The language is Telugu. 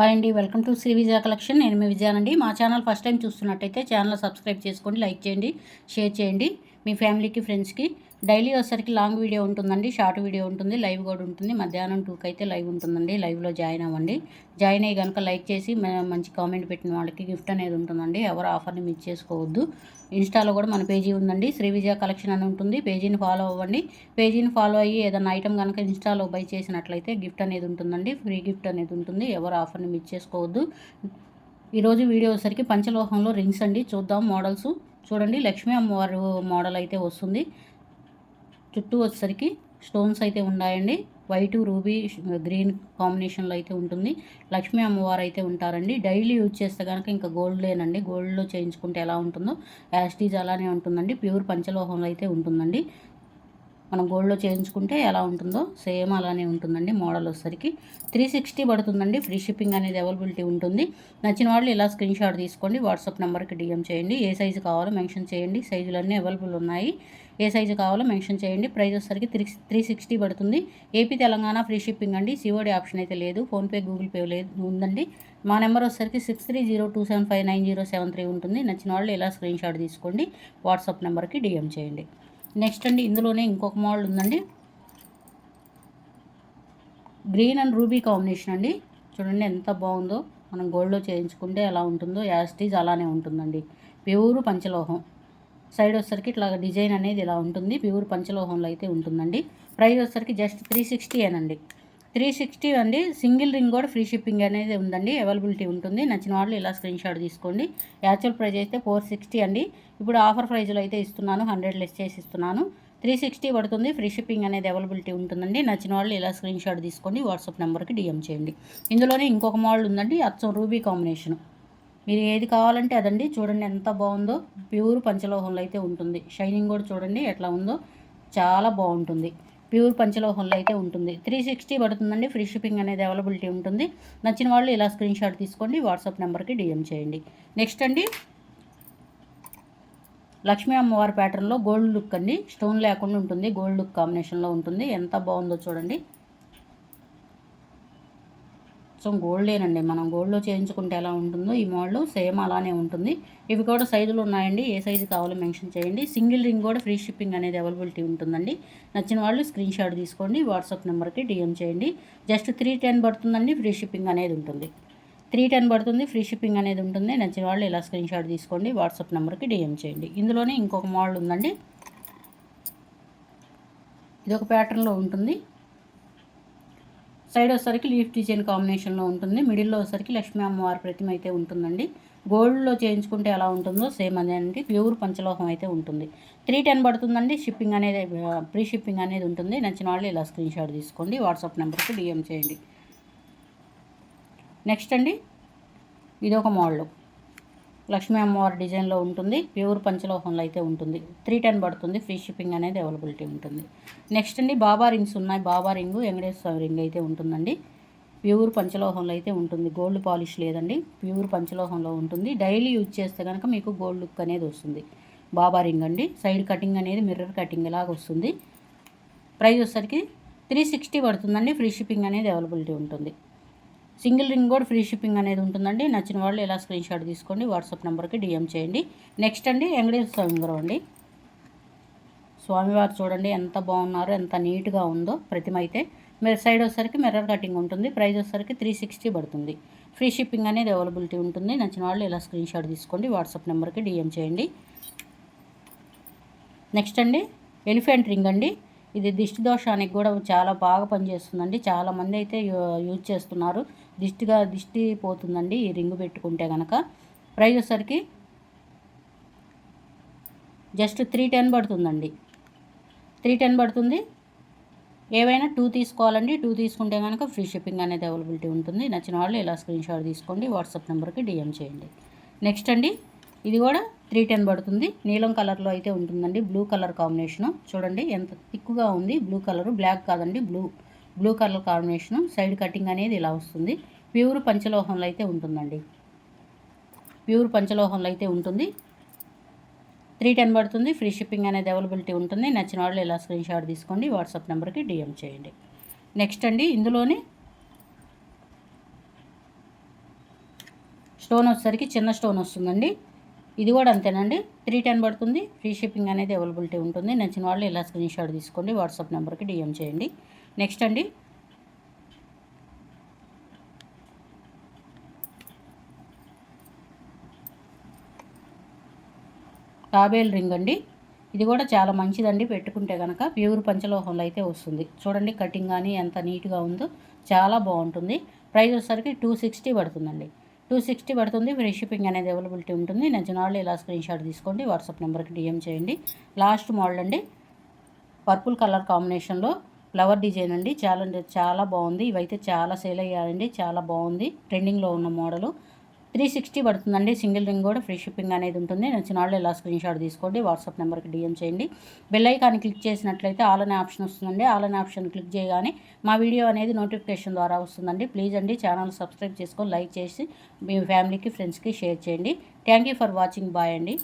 హాయ్ అండి welcome to Shri Vijaya collection. నేను మీ విజయానండి. మా ఛానల్ ఫస్ట్ టైం చూస్తున్నట్టయితే ఛానల్ సబ్స్క్రైబ్ చేసుకోండి లైక్ చేయండి షేర్ చేయండి మీ ఫ్యామిలీకి ఫ్రెండ్స్కి. డైలీ వచ్చేసరికి లాంగ్ వీడియో ఉంటుందండి షార్ట్ వీడియో ఉంటుంది లైవ్ కూడా ఉంటుంది. మధ్యాహ్నం టూకి అయితే లైవ్ ఉంటుందండి లైవ్లో జాయిన్ అవ్వండి. జాయిన్ అయ్యి కనుక లైక్ చేసి మంచి కామెంట్ పెట్టిన వాళ్ళకి గిఫ్ట్ అనేది ఉంటుందండి. ఎవరు ఆఫర్ని మిస్ చేసుకోవద్దు. ఇన్స్టాలో కూడా మన పేజీ ఉందండి శ్రీ విజయ కలెక్షన్ అని ఉంటుంది. పేజీని ఫాలో అవ్వండి. పేజీని ఫాలో అయ్యి ఏదైనా ఐటమ్ కనుక ఇన్స్టాలో బై చేసినట్లయితే గిఫ్ట్ అనేది ఉంటుందండి ఫ్రీ గిఫ్ట్ అనేది ఉంటుంది. ఎవరు ఆఫర్ని మిస్ చేసుకోవద్దు. ఈరోజు వీడియో వచ్చేసరికి పంచలోహంలో రింగ్స్ అండి. చూద్దాం మోడల్స్. చూడండి లక్ష్మీ అమ్మవారు మోడల్ అయితే వస్తుంది. చుట్టూ వచ్చేసరికి స్టోన్స్ అయితే ఉన్నాయండి. వైట్ రూబీ గ్రీన్ కాంబినేషన్లో అయితే ఉంటుంది. లక్ష్మీ అమ్మవారు అయితే ఉంటారండి. డైలీ యూజ్ చేస్తే కనుక ఇంకా గోల్డ్ లేనండి గోల్డ్లో చేయించుకుంటే ఎలా ఉంటుందో యాస్టీజ్ అలానే ఉంటుందండి. ప్యూర్ పంచలోహంలో అయితే ఉంటుందండి. మనం గోల్డ్లో చేయించుకుంటే ఎలా ఉంటుందో సేమ్ అలానే ఉంటుందండి మోడల్ వచ్చేసరికి. త్రీ సిక్స్టీ పడుతుందండి. ఫ్రీ షిప్పింగ్ అనేది అవైలబిలిటీ ఉంటుంది. నచ్చిన వాళ్ళు ఇలా స్క్రీన్ షాట్ తీసుకోండి. వాట్సాప్ నెంబర్కి డిఎం చేయండి. ఏ సైజు కావాలో మెన్షన్ చేయండి. సైజులన్నీ అవైలబుల్ ఉన్నాయి. ఏ సైజు కావాలో మెన్షన్ చేయండి. ప్రైస్ వచ్చేసరికి త్రీ త్రీ సిక్స్టీ పడుతుంది. ఏపీ తెలంగాణ ఫ్రీ షిప్పింగ్ అండి. సిఓడి ఆప్షన్ అయితే లేదు. ఫోన్పే గూగుల్ పే లేదు ఉందండి. మా నెంబర్ వచ్చేసరికి six three zero two seven five nine zero seven three ఉంటుంది. నచ్చిన వాళ్ళు ఇలా స్క్రీన్ షాట్ తీసుకోండి. వాట్సాప్ నెంబర్కి డిఎం చేయండి. నెక్స్ట్ అండి ఇందులోనే ఇంకొక మోడల్ ఉందండి. గ్రీన్ అండ్ రూబీ కాంబినేషన్ అండి. చూడండి ఎంత బాగుందో. మనం గోల్డ్లో చేయించుకుంటే ఎలా ఉంటుందో యాస్టీజ్ అలానే ఉంటుందండి. ప్యూర్ పంచలోహం. సైడ్ వచ్చేసరికి ఇట్లా డిజైన్ అనేది ఇలా ఉంటుంది. ప్యూర్ పంచలోహంలో అయితే ఉంటుందండి. ప్రైస్ వచ్చేసరికి జస్ట్ త్రీ సిక్స్టీ అండి త్రీ సిక్స్టీ అండి. సింగిల్ రింగ్ కూడా ఫ్రీ షిప్పింగ్ అనేది ఉందండి. అవైలబిలిటీ ఉంటుంది. నచ్చిన వాళ్ళు ఇలా స్క్రీన్ షాట్ తీసుకోండి. యాక్చువల్ ప్రైస్ అయితే ఫోర్ సిక్స్టీ అండి. ఇప్పుడు ఆఫర్ ప్రైజ్లో అయితే ఇస్తున్నాను. హండ్రెడ్ లెస్ చేసి ఇస్తున్నాను. త్రీ సిక్స్టీ పడుతుంది. ఫ్రీ షిప్పింగ్ అనేది అవైలబిలిటీ ఉంటుందండి. నచ్చిన వాళ్ళు ఇలా స్క్రీన్ షాట్ తీసుకోండి. వాట్సాప్ నెంబర్కి డిఎం చేయండి. ఇందులోనే ఇంకొక మోడల్ ఉందండి. అచ్చం రూబీ కాంబినేషన్. మీరు ఏది కావాలంటే అదండి. చూడండి ఎంత బాగుందో. ప్యూర్ పంచలోహంలో అయితే ఉంటుంది. షైనింగ్ కూడా చూడండి ఎట్లా ఉందో. చాలా బాగుంటుంది. ప్యూర్ పంచలోహంలో అయితే ఉంటుంది. త్రీ సిక్స్టీ పడుతుందండి. ఫ్రీ షిప్పింగ్ అనేది అవైలబిలిటీ ఉంటుంది. నచ్చిన వాళ్ళు ఇలా స్క్రీన్ షాట్ తీసుకోండి. వాట్సాప్ నెంబర్కి డిఎం చేయండి. నెక్స్ట్ అండి. లక్ష్మీ అమ్మవారి ప్యాటర్న్లో గోల్డ్ లుక్ అండి. స్టోన్ లేకుండా ఉంటుంది. గోల్డ్ లుక్ కాంబినేషన్లో ఉంటుంది. ఎంత బాగుందో చూడండి. సో గోల్డేనండి మనం గోల్డ్లో చేయించుకుంటే ఎలా ఉంటుందో ఈ మోడల్ సేమ్ అలానే ఉంటుంది. ఇవి కూడా సైజులు ఉన్నాయండి. ఏ సైజు కావాలో మెన్షన్ చేయండి. సింగిల్ రింగ్ కూడా ఫ్రీ షిప్పింగ్ అనేది అవైలబిలిటీ ఉంటుందండి. నచ్చిన వాళ్ళు స్క్రీన్ షాట్ తీసుకోండి. వాట్సాప్ నెంబర్కి డిఎం చేయండి. జస్ట్ త్రీ టెన్ పడుతుందండి ఫ్రీ షిప్పింగ్ అనేది ఉంటుంది. త్రీ టెన్ పడుతుంది ఫ్రీ షిప్పింగ్ అనేది ఉంటుంది. నచ్చిన వాళ్ళు ఇలా స్క్రీన్ షాట్ తీసుకోండి. వాట్సాప్ నెంబర్కి డిఎం చేయండి. ఇందులోనే ఇంకొక మోడల్ ఉందండి. ఇది ఒక ప్యాటర్న్లో ఉంటుంది. సైడ్ వచ్చేసరికి లీఫ్ డిజైన్ కాంబినేషన్లో ఉంటుంది. మిడిల్లో వచ్చేసరికి లక్ష్మీ అమ్మవారి ప్రతిమ అయితే ఉంటుందండి. గోల్డ్లో చేయించుకుంటే ఎలా ఉంటుందో సేమ్ అదేనండి ప్యూర్ పంచలోహం అయితే ఉంటుంది. త్రీ టెన్ పడుతుందండి. షిప్పింగ్ అనేది ప్రీ షిప్పింగ్ అనేది ఉంటుంది. నచ్చిన వాళ్ళు ఇలా స్క్రీన్ షాట్ తీసుకోండి. వాట్సాప్ నెంబర్కి డిఎం చేయండి. నెక్స్ట్ అండి. ఇది ఒక మోడల్ లక్ష్మీ అమ్మవారి డిజైన్లో ఉంటుంది. ప్యూర్ పంచలోహంలో అయితే ఉంటుంది. త్రీ టెన్ పడుతుంది. ఫ్రీ షిప్పింగ్ అనేది అవైలబిలిటీ ఉంటుంది. నెక్స్ట్ అండి బాబా రింగ్స్ ఉన్నాయి. బాబా రింగ్ వెంకటేశ్వర రింగ్ అయితే ఉంటుందండి. ప్యూర్ పంచలోహంలో అయితే ఉంటుంది. గోల్డ్ పాలిష్ లేదండి. ప్యూర్ పంచలోహంలో ఉంటుంది. డైలీ యూజ్ చేస్తే కనుక మీకు గోల్డ్ లుక్ అనేది వస్తుంది. బాబా రింగ్ అండి. సైడ్ కటింగ్ అనేది మిర్రర్ కటింగ్ లాగా వస్తుంది. ప్రైస్ వచ్చేసరికి త్రీ సిక్స్టీ పడుతుందండి. ఫ్రీ షిప్పింగ్ అనేది అవైలబిలిటీ ఉంటుంది. సింగిల్ రింగ్ కూడా ఫ్రీ షిప్పింగ్ అనేది ఉంటుందండి. నచ్చిన వాళ్ళు ఇలా స్క్రీన్ షాట్ తీసుకోండి వాట్సాప్ నెంబర్కి డిఎం చేయండి. నెక్స్ట్ అండి వెంకటేశ్వర స్వామి గారు అండి. స్వామివారు చూడండి ఎంత బాగున్నారో ఎంత నీట్గా ఉందో ప్రతిమ అయితే. మీరు సైడ్ వచ్చేసరికి మిర్రర్ కటింగ్ ఉంటుంది ప్రైస్ వచ్చేసరికి త్రీ సిక్స్టీ పడుతుంది. ఫ్రీ షిప్పింగ్ అనేది అవైలబిలిటీ ఉంటుంది. నచ్చిన వాళ్ళు ఇలా స్క్రీన్ షాట్ తీసుకోండి వాట్సాప్ నెంబర్కి డిఎం చేయండి. నెక్స్ట్ అండి ఎలిఫెంట్ రింగ్ అండి. ఇది దిష్టి దోషానికి కూడా చాలా బాగా పనిచేస్తుందండి. చాలామంది అయితే యూజ్ చేస్తున్నారు. దిష్టిగా దిష్టి పోతుందండి ఈ రింగు పెట్టుకుంటే కనుక ప్రైస్ వచ్చేసరికి జస్ట్ త్రీ టెన్ పడుతుందండి. త్రీ టెన్ పడుతుంది. ఏవైనా టూ తీసుకోవాలండి. టూ తీసుకుంటే కనుక ఫ్రీ షిప్పింగ్ అనేది అవైలబిలిటీ ఉంటుంది. నచ్చిన వాళ్ళు ఇలా స్క్రీన్ షాట్ తీసుకోండి. వాట్సాప్ నెంబర్కి డిఎం చేయండి. నెక్స్ట్ అండి. ఇది కూడా త్రీ టెన్ పడుతుంది. నీలం కలర్లో అయితే ఉంటుందండి. బ్లూ కలర్ కాంబినేషను చూడండి ఎంత థిక్గా ఉంది. బ్లూ కలర్ బ్లాక్ కాదండి. Blue blue colour combination side cutting అనేది ఇలా వస్తుంది. ప్యూర్ పంచలోహంలో అయితే ఉంటుందండి. ప్యూర్ పంచలోహంలో అయితే ఉంటుంది. త్రీ టెన్ పడుతుంది. ఫ్రీ షిప్పింగ్ అనేది అవైలబిలిటీ ఉంటుంది. నచ్చిన వాళ్ళు ఇలా స్క్రీన్ షాట్ తీసుకోండి. వాట్సాప్ నెంబర్కి డిఎం చేయండి. నెక్స్ట్ అండి ఇందులోనే స్టోన్ వచ్చేసరికి చిన్న స్టోన్ వస్తుందండి. ఇది కూడా అంతేనండి. త్రీ టెన్ పడుతుంది. ఫ్రీ షిప్పింగ్ అనేది అవైలబిలిటీ ఉంటుంది. నచ్చిన వాళ్ళు ఇలా స్క్రీన్ షాట్ తీసుకోండి. వాట్సాప్ నెంబర్కి డిఎం చేయండి. నెక్స్ట్ అండి. తాబేల్ రింగ్ అండి. ఇది కూడా చాలా మంచిదండి. పెట్టుకుంటే కనుక ప్యూర్ పంచలోహంలో అయితే వస్తుంది. చూడండి కటింగ్ కానీ ఎంత నీట్గా ఉందో చాలా బాగుంటుంది. ప్రైస్ వచ్చేసరికి టూ సిక్స్టీ పడుతుందండి. టూ సిక్స్టీ పడుతుంది. ఫ్రీ షిప్పింగ్ అనేది అవైలబిలిటీ ఉంటుంది. నచ్చిన వాళ్ళు ఇలా స్క్రీన్ షాట్ తీసుకోండి వాట్సాప్ నెంబర్కి డిఎం చేయండి. లాస్ట్ మోడల్ అండి. పర్పుల్ కలర్ కాంబినేషన్లో ఫ్లవర్ డిజైన్ అండి. చాలా చాలా బాగుంది. ఇవైతే చాలా సేల్ అయ్యాయండి. చాలా బాగుంది. ట్రెండింగ్లో ఉన్న మోడలు. త్రీ సిక్స్టీ పడుతుందండి. సింగిల్ రింగ్ కూడా ఫ్రీ షిప్పింగ్ అనేది ఉంటుంది. నచ్చిన వాళ్ళు ఇలా స్క్రీన్ షాట్ తీసుకోండి. వాట్సాప్ నెంబర్కి డిఎం చేయండి. బెల్ ఐకాన్ క్లిక్ చేసినట్లయితే ఆల్ అనే ఆప్షన్ వస్తుందండి. ఆల్ అనే ఆప్షన్ క్లిక్ చేయగానే మా వీడియో అనేది నోటిఫికేషన్ ద్వారా వస్తుందండి. ప్లీజ్ అండి ఛానల్ సబ్స్క్రైబ్ చేసుకొని లైక్ చేసి మీ ఫ్యామిలీకి ఫ్రెండ్స్కి షేర్ చేయండి. Thank you for watching. Bye అండి.